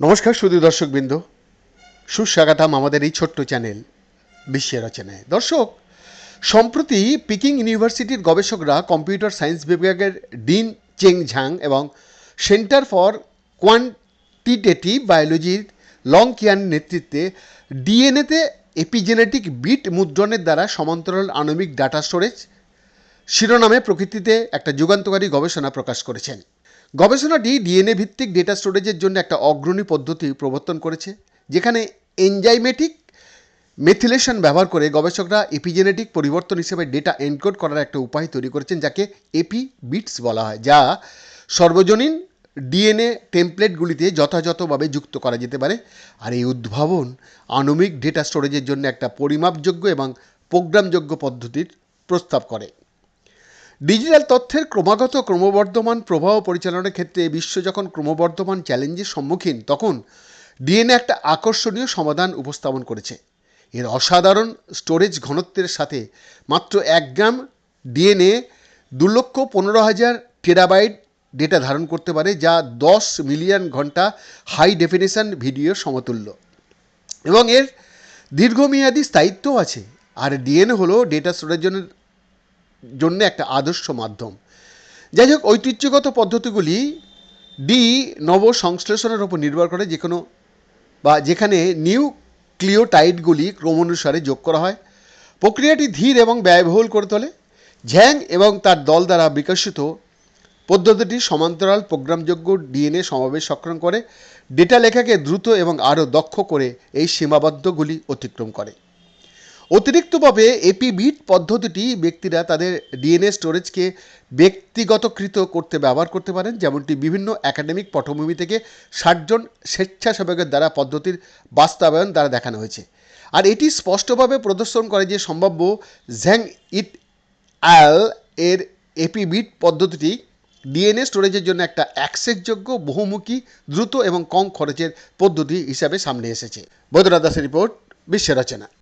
নমস্কার শুধু দর্শক দর্শকবৃন্দ। সুস্বাগতম আমাদের এই ছোট্ট চ্যানেল, বিশ্বের রচনায়। দর্শক, সম্প্রতি পিকিং ইউনিভার্সিটির গবেষকরা কম্পিউটার সায়েন্স বিভাগের ডিন চেং ঝাং এবং সেন্টার ফর কোয়ান্টিটেটিভ বায়োলজির লং কিয়ান নেতৃত্বে ডিএনএতে এপিজেনেটিক বিট মুদ্রণের দ্বারা সমান্তরাল আণবিক ডাটা স্টোরেজ শিরোনামে প্রকৃতিতে একটা যুগান্তকারী গবেষণা প্রকাশ করেছেন। গবেষণাটি ডিএনএ ভিত্তিক ডেটা স্টোরেজের জন্য একটা অগ্রণী পদ্ধতি প্রবর্তন করেছে, যেখানে এনজাইমেটিক মেথিলেশন ব্যবহার করে গবেষকরা এপিজেনেটিক পরিবর্তন হিসেবে ডেটা এনকোড করার একটা উপায় তৈরি করেছেন, যাকে এপি বিটস বলা হয়, যা সর্বজনীন ডিএনএ টেমপ্লেটগুলিতে যথাযথভাবে যুক্ত করা যেতে পারে। আর এই উদ্ভাবন আণবিক ডেটা স্টোরেজের জন্য একটা পরিমাপযোগ্য এবং প্রোগ্রামযোগ্য পদ্ধতির প্রস্তাব করে। ডিজিটাল তথ্যের ক্রমাগত ক্রমবর্ধমান প্রবাহ পরিচালনার ক্ষেত্রে বিশ্ব যখন ক্রমবর্ধমান চ্যালেঞ্জের সম্মুখীন, তখন ডিএনএ একটা আকর্ষণীয় সমাধান উপস্থাপন করেছে। এর অসাধারণ স্টোরেজ ঘনত্বের সাথে মাত্র এক গ্রাম ডিএনএ দু লক্ষ পনেরো হাজার টেরাবাইট ডেটা ধারণ করতে পারে, যা দশ মিলিয়ন ঘণ্টা হাই ডেফিনেশন ভিডিও সমতুল্য। এবং এর দীর্ঘমেয়াদী স্থায়িত্বও আছে। আর ডিএনএ হলো ডেটা স্টোরেজের জন্য একটা আদর্শ মাধ্যম। যাই হোক, ঐতিহ্যগত পদ্ধতিগুলি ডি নব সংশ্লেষণের উপর নির্ভর করে যে কোনো বা যেখানে নিউ ক্লিওটাইডগুলি ক্রমানুসারে যোগ করা হয়। প্রক্রিয়াটি ধীর এবং ব্যয়বহুল করে তোলে। ঝ্যাং এবং তার দল দ্বারা বিকশিত পদ্ধতিটি সমান্তরাল প্রোগ্রামযোগ্য ডিএনএ সমাবেশ সক্ষম করে। ডেটা লেখাকে দ্রুত এবং আরও দক্ষ করে এই সীমাবদ্ধগুলি অতিক্রম করে। অতিরিক্তভাবে এপি বিট পদ্ধতিটি ব্যক্তিরা তাদের ডিএনএ স্টোরেজকে ব্যক্তিগতকৃত করতে ব্যবহার করতে পারেন, যেমনটি বিভিন্ন একাডেমিক পটভূমি থেকে ষাটজন স্বেচ্ছাসেবকের দ্বারা পদ্ধতির বাস্তবায়ন দ্বারা দেখানো হয়েছে। আর এটি স্পষ্টভাবে প্রদর্শন করে যে সম্ভাব্য ঝ্যাং ইট অ্যাল এর এপি বিট পদ্ধতিটি ডিএনএ স্টোরেজের জন্য একটা অ্যাক্সেসযোগ্য, বহুমুখী, দ্রুত এবং কম খরচের পদ্ধতি হিসাবে সামনে এসেছে। বৈদ্যনাথ দাসের রিপোর্ট, বিশ্ব রচনা।